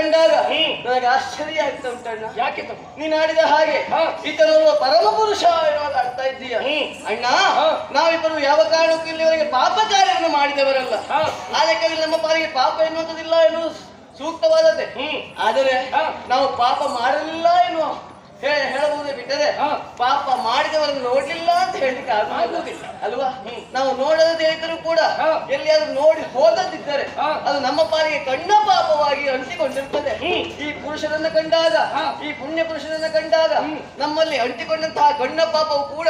ಕಂಡಾಗ ನನಗೆ ಆಶ್ಚರ್ಯ ಆಗ್ತಾ ಉಂಟಣ್ಣ ಯಾಕೆ ತಮ್ಮ ನೀನ್ ಆಡಿದ ಹಾಗೆ. ಈತನೊಬ್ಬ ಪರಮ ಪುರುಷ ಎನ್ನುವಾಗ ಅರ್ಥ ಇದ್ದೀಯ ಹ್ಮ್. ಅಣ್ಣ. ನಾವಿಬ್ಬರು ಯಾವ ಕಾರಣಕ್ಕೂ ಇಲ್ಲಿವರೆಗೆ ಪಾಪ ಕಾರ್ಯವನ್ನು ಮಾಡಿದವರಲ್ಲ. ಆ ಲೆಕ್ಕದಲ್ಲಿ ನಮ್ಮ ಪಾಲಿಗೆ ಪಾಪ ಎನ್ನುವಂಥದ್ದಿಲ್ಲ ಎನ್ನುವುದು ಸೂಕ್ತವಾದದ್ದೇ. ಆದರೆ. ನಾವು ಪಾಪ ಮಾಡಲಿಲ್ಲ ಎನ್ನುವ ಹೇಳಬಹುದೇ ಬಿಟ್ಟರೆ ಹಾ. ಪಾಪ ಮಾಡಿದವರನ್ನು ನೋಡ್ಲಿಲ್ಲ ಅಂತ ಹೇಳಲಿಕ್ಕೆ ಆಗುವುದಿಲ್ಲ. ಅಲ್ವಾ ಹ್ಮ್. ನಾವು ನೋಡದೇ ಇದ್ದರೂ ಕೂಡ ಹಾ. ಎಲ್ಲಿಯಾದ್ರೂ ನೋಡಿ ಹೋದದಿದ್ದರೆ. ಅದು ನಮ್ಮ ಪಾಲಿಗೆ ಕಣ್ಣ ಪಾಪವಾಗಿ ಅಂಟಿಕೊಂಡಿರ್ತದೆ ಈ ಪುರುಷನನ್ನ ಕಂಡಾಗ. ಈ ಪುಣ್ಯ ಪುರುಷನನ್ನ ಕಂಡಾಗ ಹ್ಮ್. ನಮ್ಮಲ್ಲಿ ಅಂಟಿಕೊಂಡಂತಹ ಕಣ್ಣ ಪಾಪವು ಕೂಡ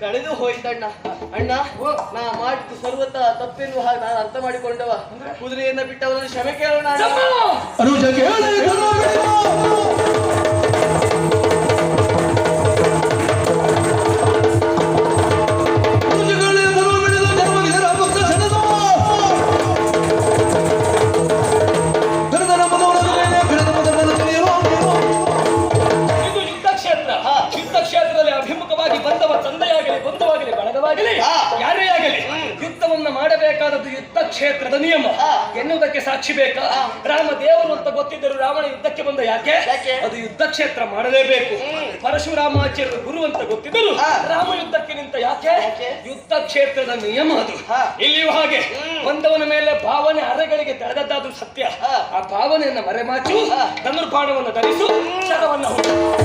ಕಳೆದು ಹೋಯ್ತಣ್ಣ ಅಣ್ಣ ನಾ ಮಾಡಿದ್ದು ಸರ್ವತ ತಪ್ಪೆನ್ನುವ ಹಾಗೆ ನಾನು ಅರ್ಥ ಮಾಡಿಕೊಂಡವ ಕುದುರೆಯನ್ನ ಬಿಟ್ಟವರನ್ನು ಕ್ಷಮೆ ಕೇಳೋಣ ಮಾಡಬೇಕಾದದ್ದು ಯುದ್ಧ ಕ್ಷೇತ್ರದ ನಿಯಮ. ಎನ್ನುವುದಕ್ಕೆ ಸಾಕ್ಷಿ ಬೇಕಾ. ರಾಮ ದೇವರು ಅಂತ ಗೊತ್ತಿದ್ದರು ರಾವಣ ಯುದ್ಧಕ್ಕೆ ಬಂದ ಯಾಕೆ? ಯಾಕೆ? ಅದು ಯುದ್ಧ ಕ್ಷೇತ್ರ ಮಾಡಲೇಬೇಕು. ಪರಶುರಾಮಾಚಾರ್ಯರು ಗುರು ಅಂತ ಗೊತ್ತಿದ್ದರು ಹಾ. ರಾಮ ಯುದ್ಧಕ್ಕೆ ನಿಂತ ಯಾಕೆ? ಯಾಕೆ? ಯುದ್ಧ ಕ್ಷೇತ್ರದ ನಿಯಮ ಅದು. ಇಲ್ಲಿಯೂ ಹಾಗೆ. ಬಂದವನ ಮೇಲೆ ಭಾವನೆ ಅರೆಗಳಿಗೆ ತಡೆದದ್ದಾದ್ರೂ ಸತ್ಯ. ಆ. ಭಾವನೆಯನ್ನ ಮರೆಮಾಚು. ಧನುರ್ಬಾಣವನ್ನು ಧರಿಸು. ಶರವನ್ನು ಹುಟ್ಟು.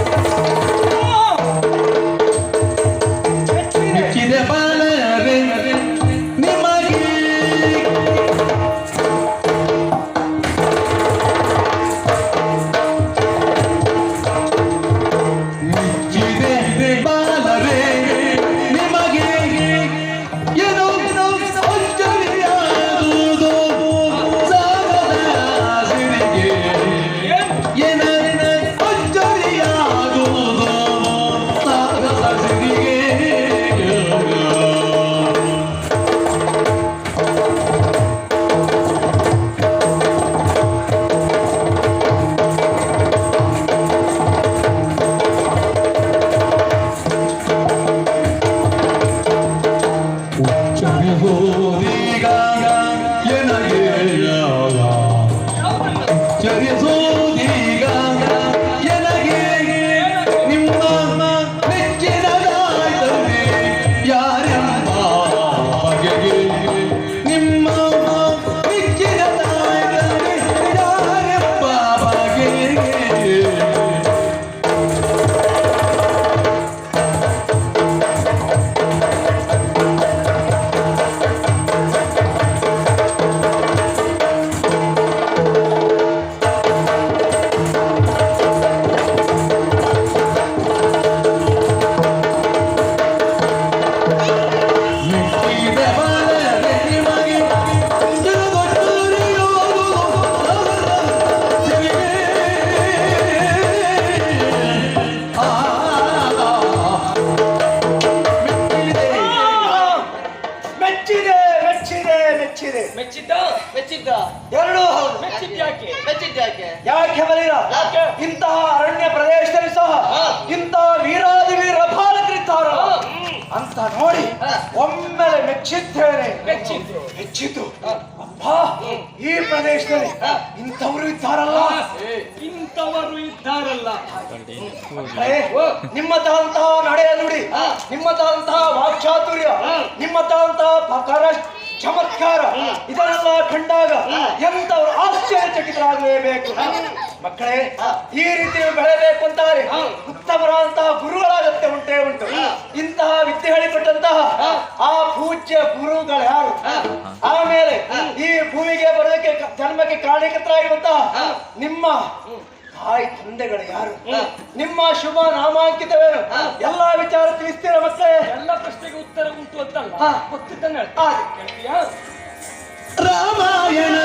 ಅಂತ ನೋಡಿ. ಒಮ್ಮೆಲೆ ಮೆಚ್ಚಿದ್ದೇನೆ. ಮೆಚ್ಚಿದ್ದು. ಅಪ್ಪ ಅಬ್ಬಾ ಈ ಪ್ರದೇಶದಲ್ಲಿ ಇಂಥವ್ರು ಇದ್ದಾರಲ್ಲ. ಇಂಥವರು ಇದ್ದಾರಲ್ಲ. ನಿಮ್ಮ ನಿಮ್ಮದಾದಂತಹ ನಡೆಯ ನುಡಿ ನಿಮ್ಮದಾದಂತಹ ವಾಕ್ಚಾತುರ್ಯ ನಿಮ್ಮದಾದಂತಹ ಪಕರ ಚಮತ್ಕಾರ ಇದನ್ನೆಲ್ಲ ಕಂಡಾಗ ಎಂಥವ್ರು ಆಶ್ಚರ್ಯಚಕಿತರಾಗಲೇಬೇಕು. ಮಕ್ಕಳೇ ಈ ರೀತಿ ಬೆಳೆಬೇಕು ಅಂತಾರೆ. ಉತ್ತಮರಾದಂತಹ ಗುರುಗಳಾಗತ್ತೆ ಉಂಟೇ ಉಂಟು. ಇಂತಹ ವಿದ್ಯೆ ಹೇಳಿಕೊಟ್ಟಂತಹ ಆ ಪೂಜ್ಯ ಗುರುಗಳು ಯಾರು? ಆಮೇಲೆ ಈ ಭೂಮಿಗೆ ಬರೋದಕ್ಕೆ ಜನ್ಮಕ್ಕೆ ಕಾರಣೀಕೃತರಾಗಿರುವಂತಹ ನಿಮ್ಮ ತಾಯಿ ತಂದೆಗಳು ಯಾರು? ನಿಮ್ಮ ಶುಭ ನಾಮಾಂಕಿತವೇನು? ಎಲ್ಲಾ ವಿಚಾರ ತಿಳಿಸ್ತೀರ ಮತ್ತೆ? ಎಲ್ಲ ಪ್ರಶ್ನೆಗೆ ಉತ್ತರ ಉಂಟು ಅಂತಲ್ಲ ಗೊತ್ತಿತ್ತು ರಾಮಾಯಣ.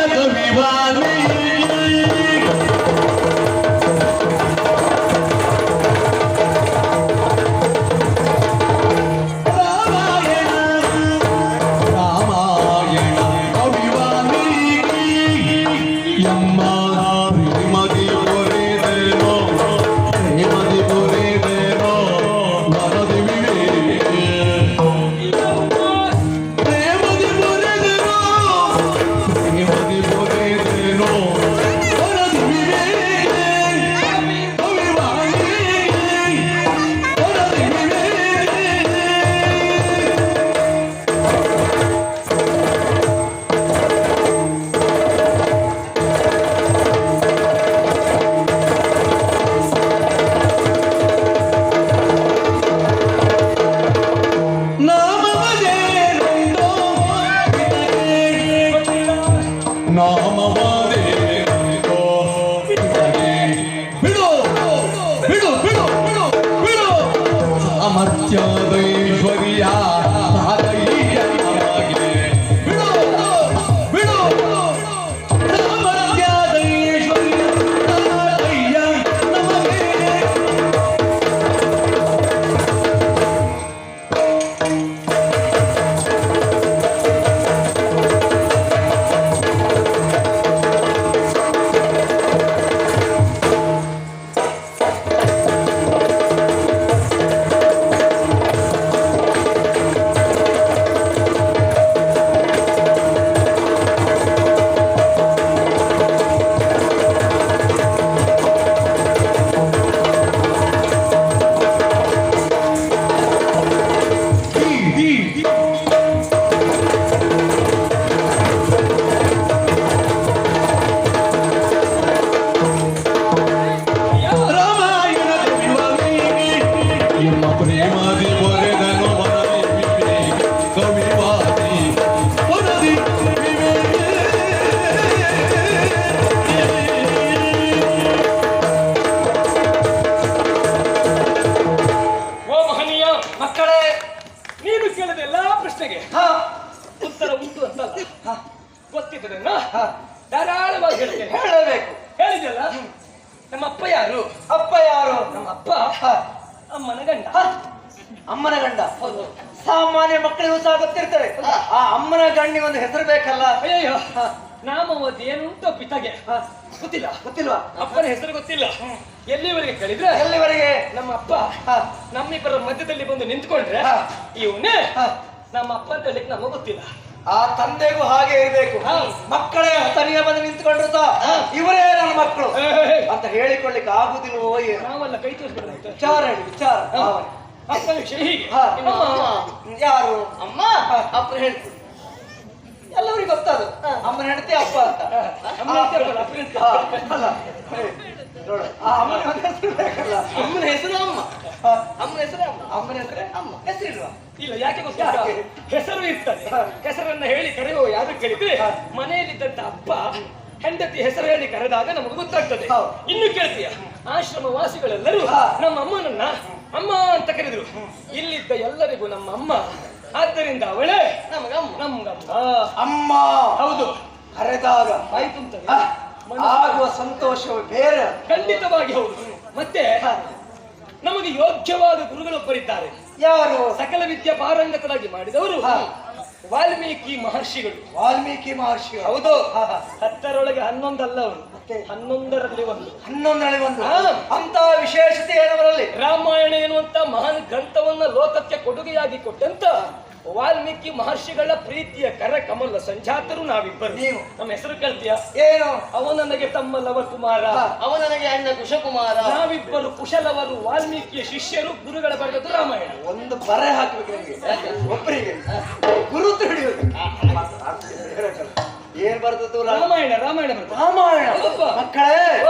Yo ಅಪ್ಪನ ಹೆಸರು ಗೊತ್ತಿಲ್ಲ. ಎಲ್ಲಿವರೆಗೆ ಕೇಳಿದ್ರೆ? ಎಲ್ಲಿವರೆಗೆ? ನಮ್ಮ ಅಪ್ಪ. ನಮ್ಮಿಬ್ಬರ ಮಧ್ಯದಲ್ಲಿ ಬಂದು ನಿಂತ್ಕೊಂಡ್ರೆ. ಇವನೇ. ನಮ್ಮ ಅಪ್ಪ ಅಂತ ಹೇಳಿಕ್ ನಮಗೆ ಗೊತ್ತಿಲ್ಲ. ಆ ತಂದೆಗೂ ಹಾಗೆ ಇರಬೇಕು. ಮಕ್ಕಳೇ ತನಿಯ ಬಂದು ನಿಂತ್ಕೊಂಡ್ರು ಇವರೇ ನನ್ನ ಮಕ್ಕಳು. ಅಂತ ಹೇಳಿಕೊಳ್ಳಿಕ್ಕೆ ಆಗುದಿಲ್ವೋ ಹೋಗಿ ನಾವೆಲ್ಲ ಕೈ ತೋರಿಸ್ಬಿಡ್ರಾಯ್ತು ವಿಚಾರ ಹೇಳಿ ವಿಚಾರ. ಅಪ್ಪನ ವಿಷಯ ಹೀಗೆ. ಯಾರು? ಅಮ್ಮ ಅಪ್ಪ ಹೇಳ್ತೀನಿ ಎಲ್ಲರಿಗೂ ಗೊತ್ತದು. ಅಮ್ಮನ ಹೆಂಡತಿ ಅಪ್ಪ ಅಂತ. ಅಮ್ಮನ ಹೆಸರು ಬೇಕಲ್ಲ. ಅಮ್ಮನ ಹೆಸರು ಅಮ್ಮ. ಅಮ್ಮನ ಹೆಸರು ಅಮ್ಮ. ಅಮ್ಮನ ಹೆಸರೇ ಅಮ್ಮ. ಹೆಸರಿಲ್ವಾ? ಇಲ್ಲ ಯಾಕೆ ಗೊತ್ತಾ? ಹೆಸರು ಇರ್ತದೆ. ಹೆಸರನ್ನ ಹೇಳಿ ಕರೆಯುವ ಯಾರು ಕೇಳಿದ್ರೆ. ಮನೆಯಲ್ಲಿದ್ದಂತ ಅಪ್ಪ ಹೆಂಡತಿ ಹೆಸರು ಹೇಳಿ ಕರೆದಾಗ ನಮಗೆ ಗೊತ್ತಾಗ್ತದೆ. ಇನ್ನು ಕೇಳ್ತೀಯ? ಆಶ್ರಮ ವಾಸಿಗಳೆಲ್ಲರೂ ನಮ್ಮ ಅಮ್ಮನನ್ನ ಅಮ್ಮ ಅಂತ ಕರೆದ್ರು. ಇಲ್ಲಿದ್ದ ಎಲ್ಲರಿಗೂ ನಮ್ಮ ಅಮ್ಮ ಆದ್ದರಿಂದ ಅವಳೇ ನಮಗಮ್ಮ ನಮ್ಗಮ್ಮ ಅಮ್ಮ. ಹೌದು. ಕರೆದಾಗ ಆ, ಆಗುವ ಸಂತೋಷವು ಬೇರೆ. ಖಂಡಿತವಾಗಿ ಹೌದು. ಮತ್ತೆ ನಮಗೆ ಯೋಗ್ಯವಾದ ಗುರುಗಳೊಬ್ಬರಿದ್ದಾರೆ. ಯಾರು? ಸಕಲ ವಿದ್ಯಾ ಪಾರಂಗತರಾಗಿ ಮಾಡಿದವರು ಹಾ. ವಾಲ್ಮೀಕಿ ಮಹರ್ಷಿಗಳು. ವಾಲ್ಮೀಕಿ ಮಹರ್ಷಿ ಹೌದು. ಹಾ, ಹಾ. ಹತ್ತರೊಳಗೆ ಹನ್ನೊಂದಲ್ಲ ಅವರು? ಹನ್ನೊಂದರಲ್ಲಿ ಒಂದು. ಹನ್ನೊಂದರಲ್ಲಿ ಒಂದು. ಅಂತ ವಿಶೇಷತೆ ಏನವರಲ್ಲಿ ರಾಮಾಯಣ ಎನ್ನುವಂತ ಮಹಾನ್ ಗ್ರಂಥವನ್ನ ಲೋಕಕ್ಕೆ ಕೊಡುಗೆಯಾಗಿ ಕೊಟ್ಟಂತ ವಾಲ್ಮೀಕಿ ಮಹರ್ಷಿಗಳ ಪ್ರೀತಿಯ ಕರ ಕಮಲ ಸಂಜಾತರು ನಾವಿಬ್ಬರು. ನೀವು. ನಮ್ಮ ಹೆಸರು ಕೇಳ್ತೀಯ? ಏನು? ಅವ ನನಗೆ ತಮ್ಮ ಲವ ಕುಮಾರ. ಅವನು ಅವ ನನಗೆ ಅಣ್ಣ ಕುಶಕುಮಾರ. ನಾವಿಬ್ಬರು ಕುಶಲವರು ವಾಲ್ಮೀಕಿಯ ಶಿಷ್ಯರು ಗುರುಗಳ ಬರೆದದ್ದು ರಾಮಾಯಣ. ಒಂದು ಬರೆ ಹಾಕ್ಬೇಕು ನಿಮಗೆ. ಒಬ್ಬರಿಗೆ ಗುರುತು ಹಿಡಿಯೋದು ಏನ್ ಬರ್ತದ್ದು ರಾಮಾಯಣ ರಾಮಾಯಣ ಬರ್ತದೆ. ರಾಮಾಯಣ. ಮಕ್ಕಳೇ. ಓ,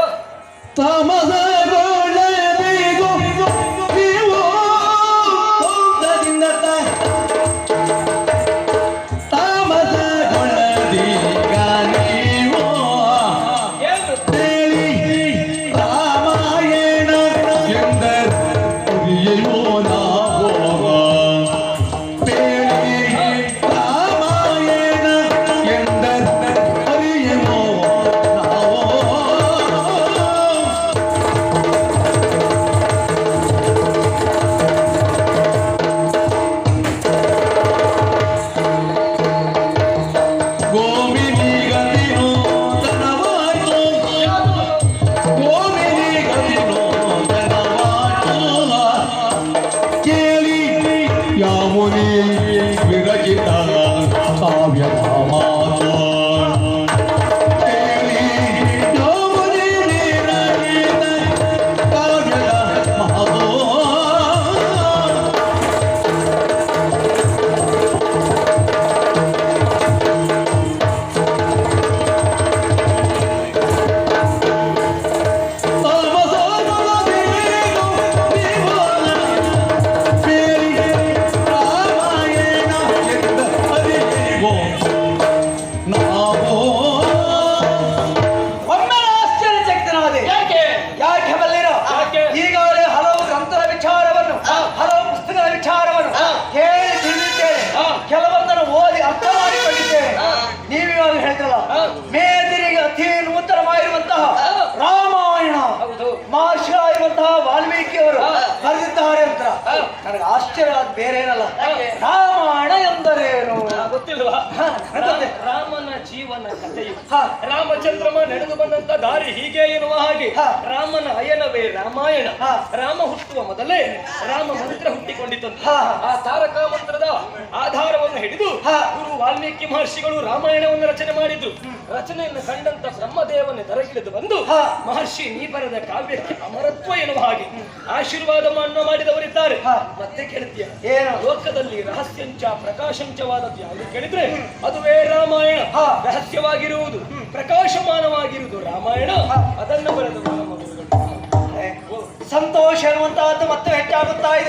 ರಾಮನ ಜೀವನ ಕಥೆಯು. ರಾಮಚಂದ್ರಮ ನಡೆದು ಬಂದಂತ ದಾರಿ ಹೀಗೆ ಎನ್ನುವ ಹಾಗೆ. ರಾಮನ ಅಯನವೇ ರಾಮಾಯಣ. ರಾಮ ಹುಟ್ಟುವ ಮೊದಲೇ ರಾಮ ಮಂತ್ರ ಹುಟ್ಟಿಕೊಂಡಿತು. ಆ ತಾರಕ ಮಂತ್ರದ ಆಧಾರವನ್ನು ಹಿಡಿದು. ಗುರು ವಾಲ್ಮೀಕಿ ಮಹರ್ಷಿಗಳು ರಾಮಾಯಣವನ್ನು ರಚನೆ ಮಾಡಿದ್ರು ರಚನೆಯನ್ನು ಕಂಡಂತ ಬ್ರಹ್ಮದೇವನ ದರಗಿಳಿದು ಬಂದು ಹಾ. ಮಹರ್ಷಿ ನೀ ಬರೆದ ಕಾವ್ಯಕ್ಕೆ ಅಮರತ್ವ ಎನ್ನುವ ಹಾಗೆ ಆಶೀರ್ವಾದವನ್ನು ಮಾಡಿದವರಿದ್ದಾರೆ ಹಾ. ಮತ್ತೆ ಕೇಳ್ತೀಯ ಏನು ಲೋಕದಲ್ಲಿ ರಹಸ್ಯಂಚ ಪ್ರಕಾಶಂಚವಾದದ್ದು ಯಾವುದು ಕೇಳಿದ್ರೆ ಅದುವೇ ರಾಮಾಯಣ. ರಹಸ್ಯವಾಗಿರುವುದು ಪ್ರಕಾಶಮಾನವಾಗಿರುವುದು ರಾಮಾಯಣ. ಅದನ್ನು ಬರೆದು ಸಂತೋಷ ಎನ್ನುವಂತಹದ್ದು ಮತ್ತೆ ಹೆಚ್ಚಾಗುತ್ತಾ ಇದೆ.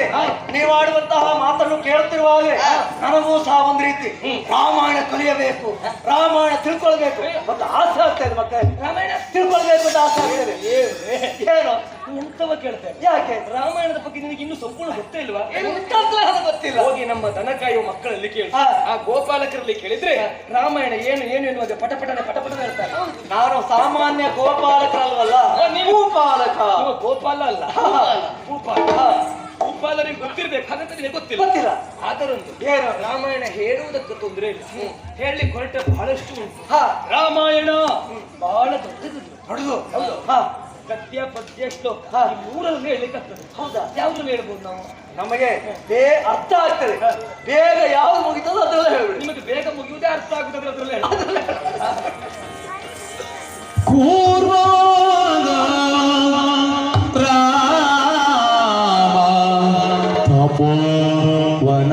ಹಾ. ನೀವು ಆಡುವಂತಹ ಮಾತನ್ನು ಕೇಳುತ್ತಿರುವಾಗಲೇ ನನಗೂ ಸಹ ಒಂದು ರೀತಿ ರಾಮಾಯಣ ಕಲಿಯಬೇಕು ರಾಮಾಯಣ ತಿಳ್ಕೊಳ್ಬೇಕು ಮತ್ತೆ ಆಸೆ ಆಗ್ತಾ ಇದೆ ಮಕ್ಕಳೇ. ರಾಮಾಯಣ ತಿಳ್ಕೊಳ್ಬೇಕು ಅಂತ ಆಸೆ ಆಗ್ತಾ ಇದೆ. ಏನು ಎಂತವ ಕೇಳ್ತೇವೆ ಯಾಕೆ? ರಾಮಾಯಣದ ಬಗ್ಗೆ ನಿನಗೆ ಇನ್ನು ಸಂಪೂರ್ಣ ಗೊತ್ತೇ ಇಲ್ವಾ? ಗೊತ್ತಿಲ್ಲ. ಹೋಗಿ ನಮ್ಮ ದನ ಕಾಯುವ ಮಕ್ಕಳಲ್ಲಿ ಕೇಳಿ. ಆ ಗೋಪಾಲಕರಲ್ಲಿ ಕೇಳಿದ್ರೆ ರಾಮಾಯಣ ಏನು ಏನು ಎನ್ನುವುದೇ ಪಟಪಟನೆ ಪಟಪಟನೆ ಹೇಳ್ತಾರೆ. ನಾನು ಸಾಮಾನ್ಯ ಗೋಪಾಲಕರಲ್ವಲ್ಲ ನೀವು- ಪಾಲಕ ಗೋಪಾಲ ಅಲ್ಲ. ಭೂಪಾಲ. ಭೂಪಾಲರಿಗೆ ಗೊತ್ತಿರ್ಬೇಕು ಹಾಗಂತ ನಿನಗೆ ಗೊತ್ತಿಲ್ಲ. ಗೊತ್ತಿಲ್ಲ. ಅದರೊಂದು ಏನು? ರಾಮಾಯಣ ಹೇಳುವುದಕ್ಕೆ ತೊಂದರೆ ಇಲ್ಲ. ಹೇಳಲಿಕ್ಕೆ ಹೊರಟ ಬಹಳಷ್ಟು ಉಂಟು. ಹಾ. ರಾಮಾಯಣ ಬಹಳ ದೊಡ್ಡದು. ದೊಡ್ಡದು. ಹೌದು. ಹಾ. ಗದ್ಯ ಪದ್ಯ ಶ್ಲೋಕ ಈ ಮೂರನ್ನು ಹೇಳಲಿಕ್ಕಾಗ್ತದೆ. ಹೌದಾ? ಯಾವ್ದನ್ನು ಹೇಳ್ಬೋದು ನಾವು? ನಮಗೆ ಬೇ ಅರ್ಥ ಆಗ್ತದೆ. ಬೇಗ ಯಾವ್ದು ಮುಗಿತದೋ ಅಂತ ಹೇಳ್ಬಿಡಿ. ನಿಮಗೆ ಬೇಗ ಮುಗಿಯುವುದೇ ಅರ್ಥ ಆಗುತ್ತದೆ ಅದರಲ್ಲಿ ಹೇಳಿ. ಕೂರ್ವಾಗ போனாதிகமனோ